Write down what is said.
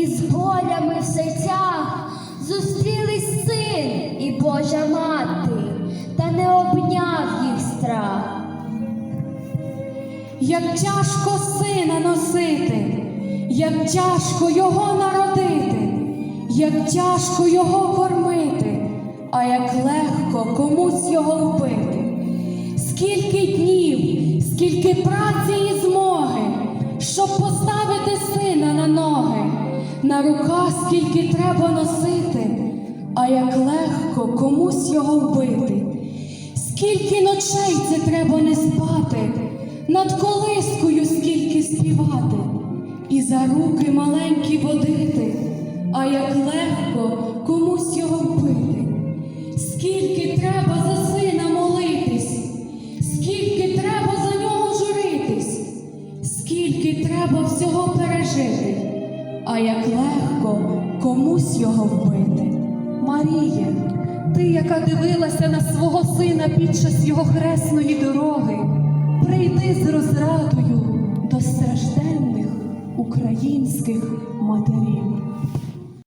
із болями в серцях зустрілись син і Божа мати, та не обняв їх страх. Як тяжко сина носити, як тяжко його народити, як тяжко його кормити, а як легко комусь його вбити. Скільки днів, скільки праці на руках скільки треба носити, а як легко комусь його вбити. Скільки ночей це треба не спати, над колискою скільки співати, і за руки маленькі водити, а як легко комусь його вбити. Скільки треба за сина молитись, скільки треба за нього журитись, скільки треба всього пережити, а як легко комусь його вбити. Маріє, ти, яка дивилася на свого сина під час його хресної дороги, прийди з розрадою до стражденних українських матерів.